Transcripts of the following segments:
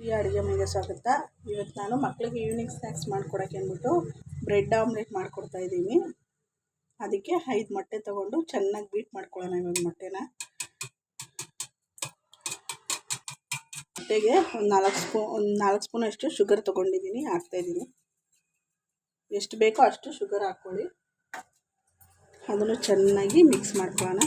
ಈ ಅಡುಗೆ ಮನೆಗೆ ಸ್ವಾಗತ ಇವತ್ತು ನಾನು ಮಕ್ಕಳಿಗೆ ಈವ್ನಿಂಗ್ ಸ್ನ್ಯಾಕ್ಸ್ ಮಾಡ್ಕೊಡೋಕೆ ಅಂದ್ಬಿಟ್ಟು ಬ್ರೆಡ್ ಆಮ್ಲೆಟ್ ಮಾಡಿಕೊಡ್ತಾ ಇದ್ದೀನಿ. ಅದಕ್ಕೆ ಐದು ಮೊಟ್ಟೆ ತೊಗೊಂಡು ಚೆನ್ನಾಗಿ ಬೀಟ್ ಮಾಡ್ಕೊಳ್ಳೋಣ ಇವಾಗ ಮೊಟ್ಟೆನ. ಮೊಟ್ಟೆಗೆ ಒಂದು ನಾಲ್ಕು ಸ್ಪೂ, ಒಂದು ನಾಲ್ಕು ಸ್ಪೂನ್ ಅಷ್ಟು ಶುಗರ್ ತೊಗೊಂಡಿದ್ದೀನಿ ಹಾಕ್ತಾಯಿದ್ದೀನಿ ಎಷ್ಟು ಬೇಕೋ ಅಷ್ಟು ಶುಗರ್ ಹಾಕ್ಕೊಳ್ಳಿ. ಅದನ್ನು ಚೆನ್ನಾಗಿ ಮಿಕ್ಸ್ ಮಾಡ್ಕೊಳ್ಳೋಣ.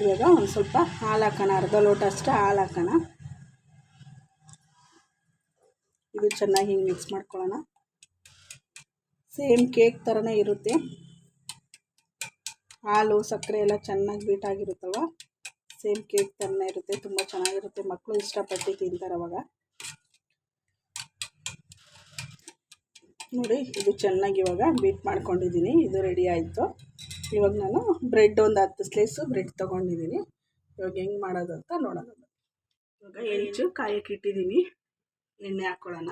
ಇವಾಗ ಒಂದು ಸ್ವಲ್ಪ ಹಾಲು ಹಾಕೋಣ, ಅರ್ಧ ಲೋಟ ಅಷ್ಟೇ ಹಾಲು ಹಾಕೋಣ. ಇದು ಚೆನ್ನಾಗಿ ಹಿಂಗೆ ಮಿಕ್ಸ್ ಮಾಡ್ಕೊಳ್ಳೋಣ. ಸೇಮ್ ಕೇಕ್ ಥರನೇ ಇರುತ್ತೆ. ಹಾಲು, ಸಕ್ಕರೆ ಎಲ್ಲ ಚೆನ್ನಾಗಿ ಬೀಟಾಗಿರುತ್ತಲ್ವ ಸೇಮ್ ಕೇಕ್ ಥರನೇ ಇರುತ್ತೆ, ತುಂಬ ಚೆನ್ನಾಗಿರುತ್ತೆ. ಮಕ್ಕಳು ಇಷ್ಟಪಟ್ಟು ತಿಂತಾರೆ ಅವಾಗ. ನೋಡಿ, ಇದು ಚೆನ್ನಾಗಿ ಇವಾಗ ಬೀಟ್ ಮಾಡ್ಕೊಂಡಿದ್ದೀನಿ. ಇದು ರೆಡಿ ಆಯಿತು. ಇವಾಗ ನಾನು ಬ್ರೆಡ್ ಒಂದು ಹತ್ತು ಸ್ಲೈಸು ಬ್ರೆಡ್ ತೊಗೊಂಡಿದ್ದೀನಿ. ಇವಾಗ ಹೆಂಗೆ ಮಾಡೋದು ಅಂತ ನೋಡೋಣ. ಇವಾಗ ಹೆಂಚು ಕಾಯಕ್ಕೆ ಇಟ್ಟಿದ್ದೀನಿ. ಎಣ್ಣೆ ಹಾಕ್ಕೊಳ್ಳೋಣ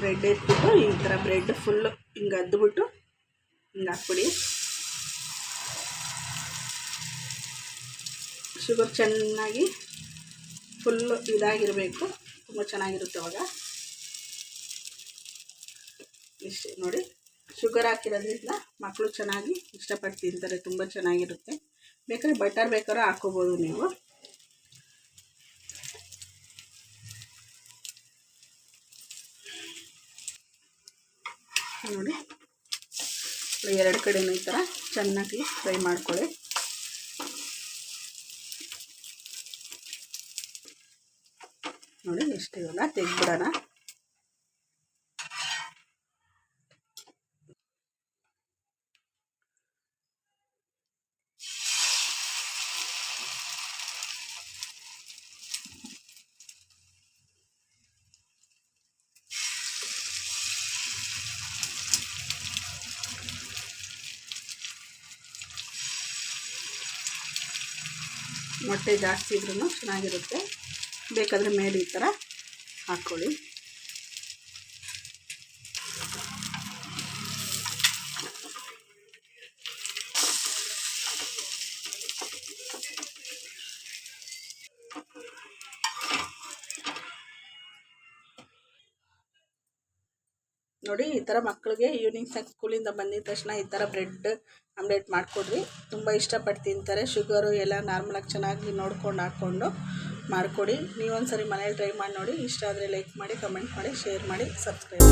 ಬ್ರೆಡ್ ಇಟ್ಬಿಟ್ಟು ಈ ಥರ ಬ್ರೆಡ್ ಫುಲ್ಲು ಹಿಂಗೆ ಅದ್ಬಿಟ್ಟು ಹಿಂಗೆ ಹಾಕ್ಬಿಡಿ. ಶುಗರ್ ಚೆನ್ನಾಗಿ ಫುಲ್ಲು ಇದಾಗಿರಬೇಕು. ತುಂಬ ಚೆನ್ನಾಗಿರುತ್ತೆ ಅವಾಗ. ಇಷ್ಟು ನೋಡಿ. ಶುಗರ್ ಹಾಕಿರೋದ್ರಿಂದ ಮಕ್ಕಳು ಚೆನ್ನಾಗಿ ಇಷ್ಟಪಟ್ಟು ತಿಂತಾರೆ. ತುಂಬ ಚೆನ್ನಾಗಿರುತ್ತೆ. ಬೇಕಾದ್ರೆ ಬಟರ್ ಬೇಕಾದ್ರೆ ಹಾಕೋಬೋದು ನೀವು. ನೋಡಿ. ಎರಡು ಕಡೆನೂ ಈ ಥರ ಚೆನ್ನಾಗಿ ಫ್ರೈ ಮಾಡ್ಕೊಳ್ಳಿ. ನೋಡಿ ಎಷ್ಟು ಇವಾಗ ತೆಗೆದ್ಬಿಡೋಣ. ಮೊಟ್ಟೆ ಜಾಸ್ತಿ ಇದ್ರೂ ಚೆನ್ನಾಗಿರುತ್ತೆ. ಬೇಕಾದರೆ ಮೇಲೆ ಈ ಥರ ಹಾಕ್ಕೊಳ್ಳಿ. ನೋಡಿ, ಈ ಥರ ಮಕ್ಕಳಿಗೆ ಈವ್ನಿಂಗ್ ಸ್ಕೂಲಿಂದ ಬಂದಿದ ತಕ್ಷಣ ಈ ಥರ ಬ್ರೆಡ್ ಆಮ್ಲೆಟ್ ಮಾಡಿಕೊಡ್ರಿ. ತುಂಬ ಇಷ್ಟಪಟ್ಟು ತಿಂತಾರೆ. ಶುಗರು ಎಲ್ಲ ನಾರ್ಮಲಾಗಿ ಚೆನ್ನಾಗಿ ನೋಡ್ಕೊಂಡು ಹಾಕ್ಕೊಂಡು ಮಾಡಿಕೊಡಿ. ನೀವೊಂದು ಸರಿ ಮನೇಲಿ ಟ್ರೈ ಮಾಡಿ ನೋಡಿ. ಇಷ್ಟ ಆದರೆ ಲೈಕ್ ಮಾಡಿ ಕಮೆಂಟ್ ಮಾಡಿ ಶೇರ್ ಮಾಡಿ ಸಬ್ಸ್ಕ್ರೈಬ್